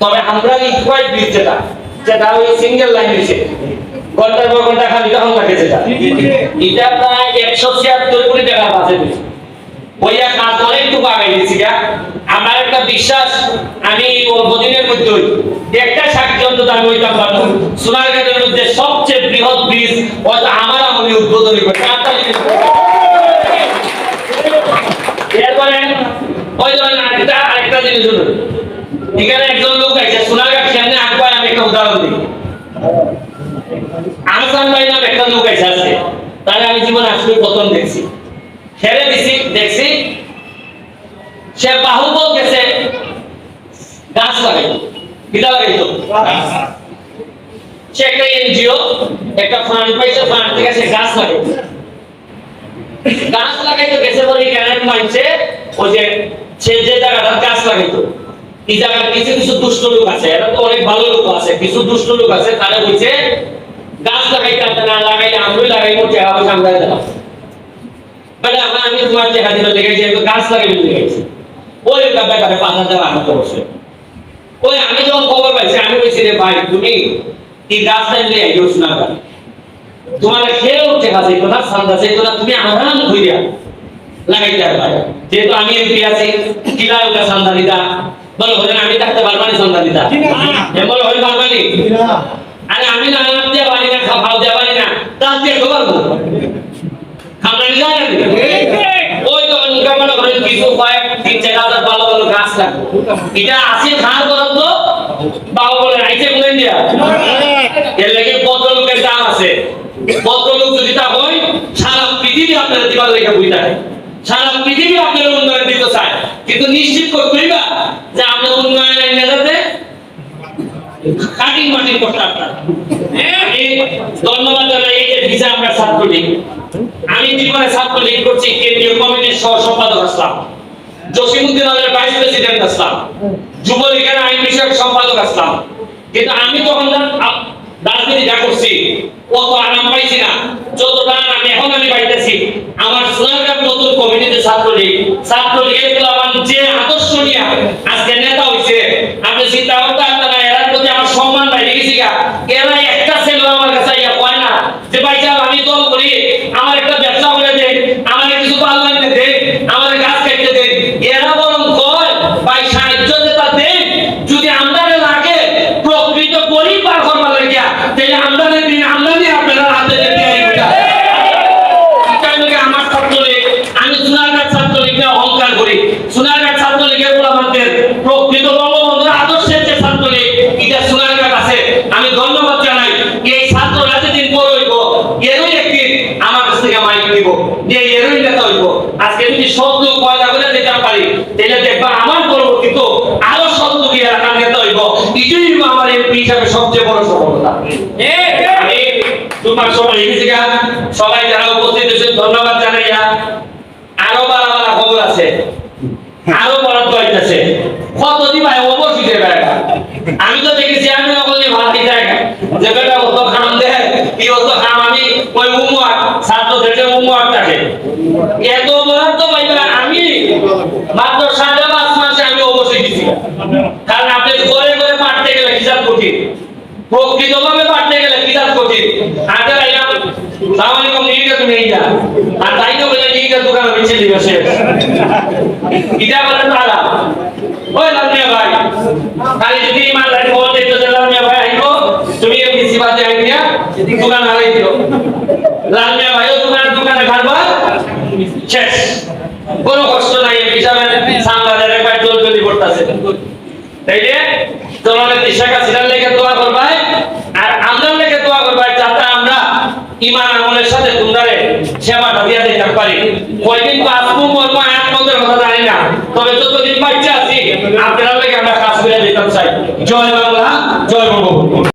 তবে আমরা ইকুয়াইট ব্রিজ যেটা যেটা ওই সিঙ্গেল লাইন হয়েছে ঘণ্টার পর ঘণ্টা খালি তখন লাগে যেটা। এটা প্রায় একশো ছিয়াত্তর কোটি টাকা বাজে ওইয়া কাজ অনেকটুকু আগে গা। আমার একটা বিশ্বাস আমি অল্পদিনের মধ্যে একটা সাক্ষী অন্তত আমি ওইটা পারব সোনারঘাটের মধ্যে সবচেয়ে বৃহৎ ব্রিজ হয়তো আমার আমলে উদ্বোধন করবে। এরপরে ওই ধরেন আরেকটা আরেকটা জিনিস শুনুন এখানে একজন লোক আছে সোনারঘাট সামনে আঁকবার আমি একটা উদাহরণ দিই। আহসান ভাই নাম একটা লোক আছে আছে তাহলে আমি জীবনে আসলে প্রথম দেখছি। ছেড়ে দিছি, দেখছি, সে বাহুবল গেছে, গাছ লাগাইতো। কিতা লাগাইতো সে একটা এনজিও, একটা ফান্ড পাইছে ফান্ড থেকে সে গাছ লাগাইতো গাছ লাগাইতো গেছে বলে কেন মানছে, ওই যে, সে যে জায়গাটা গাছ লাগাইতো। কিছু কিছু দুষ্ট লোক আছে, এরা তো অনেক ভালো লোক আছে, কিছু দুষ্ট লোক আছে, তারা বলছে, গাছ লাগাইতে আপনারা লাগাইলে আমরাই লাগাইবো পয়সা আমরা আমার, আমি তোমার লেগেছি আমি গাছ লেগেছি ওই ব্যাপারে পাঁচ হাজার আহত ওই, আমি যখন খবর পাইছি, আমি বলছি, রে ভাই, তুমি গাছ শোনা তোমার খেয়ে কথা সান্দা সেই কথা তুমি আরাম হইয়া লাগাইতে পারবে যেহেতু আমি এমপি আছি সান্দা দিতা বলো হলেন আমি থাকতে পারবানি সান্দা দিতা বলো হই পারবানি আরে আমি না নাম দিয়ে পারি না খাওয়া দিয়ে পারি না। তা দিয়ে খবর খামড়ানি যায় ওই তো কামানো করে কিছু কয়েক তিন চার হাজার ভালো ভালো গাছ লাগে। এটা আছে খাওয়ার করার তো বাবা বলে আইছে বলে দিয়া এর লাগে দাম আছে। কত যদি তা হয় সারা পৃথিবী আপনারা দিবার লেগে থাকে সারা পৃথিবী আপনার উন্নয়ন দিতে চায়। কিন্তু নিশ্চিত করতেই বা যে আপনার উন্নয়ন এনে যাতে করতে আপনার। ধন্যবাদ এই যে ভিসা আমরা আমি জীবনে ছাত্রলীগ করছি, কেন্দ্রীয় কমিটির সহ সম্পাদক আসলাম। জসিমুদ্দিন আলের ভাইস প্রেসিডেন্ট আসলাম। যুবলীগের আইন বিষয়ক সম্পাদক আসলাম। কিন্তু আমি তখন আপ- রাজনীতিটা করছি, অত আরাম পাইছি না। যতটা আমি এখন আমি পাইতেছি, আমার সোনারঘাট নতুন কমিটিতে ছাত্রলীগ। ছাত্রলীগের প্লাবান যে আদর্শ নিয়ে আজকে নেতা হইছে, আপনি চিন্তা করতে আপনারা এরা প্রতি আমার সম্মান বাইরে গেছি গা এরা একটা ছেলে আমার কাছে ইয়া কয় না, যে ভাই আমি দল করি, আমার একটা ব্যবসা করে দে আমার কিছু পাল বানতে দে আমার গাছ কাটতে দে এরা বরং কয় ভাই সাহায্য যেটা দে যদি আমদানি লাগে প্রকৃত পরিবার করবার লাগিয়া তাহলে আমদানি দিন আমদানি আপনারা হাতে দিয়ে ওইটা এটাকে আমার ছাত্রলীগ আমি সোনারঘাট ছাত্রলীগকে অহংকার করি সোনারঘাট ছাত্রলীগের আমাদের প্রকৃত বঙ্গবন্ধুর আদর্শের যে ছাত্রলীগ এটা সোনারঘাট আছে আমি ধন্যবাদ জানাই এই ছাত্ররা যেদিন বড় হইব এরই একদিন আমার কাছ দিব যে এরই নেতা হইব। আজকে যদি সব লোক পয়দা করে দিতে পারি। তাহলে দেখবা আমার পরবর্তীত আরও সব লোক এলাকার নেতা হইব। এটাই আমার এমপি হিসাবে সবচেয়ে বড় সফলতা। তোমার সময় এসেছি। সবাই যারা উপস্থিত হয়েছেন ধন্যবাদ জানাইয়া আরও বালা বালা খবর আছে। আরও বরাদ্দ হইতেছে। কত দিবাই অবশ্যই দেবে আমি তো দেখেছি আমি বলি ভালো জায়গা যে বেটা অত খাম দেয় কি অত খাম আমি ওই উমর থেকে উমর থাকে। এত বরাদ্দ পাইবা আমি মাত্র সাড়ে পাঁচ মাসে আমি অবশ্যই দিছি কারণ আপনি ঘরে ঘরে পাঠতে গেলে হিসাব কঠিন। তুমি তো দোকানে ভাই ভাই হারাই দিও লামিয়া ভাইও শেষ। কোনো কষ্ট নাই, এই হিসাবে সাংবাদিক একবার জল জলি করতেছে। তাইলে তোমাদের দিশাকা সিরার লেগে দোয়া করবাই, আর আমরা লেগে দোয়া করবাই যাতে আমরা ইমান আমলের সাথে তোমরারে সেবাটা দিয়া দিতে পারি। কয়দিন বাঁচবো মরবো আয়াত মন্দের কথা জানি না। তবে যতদিন বাচ্চা আছি আপনারা লেগে আমরা কাজ করে দিতাম চাই। জয় বাংলা, জয় বঙ্গবন্ধু।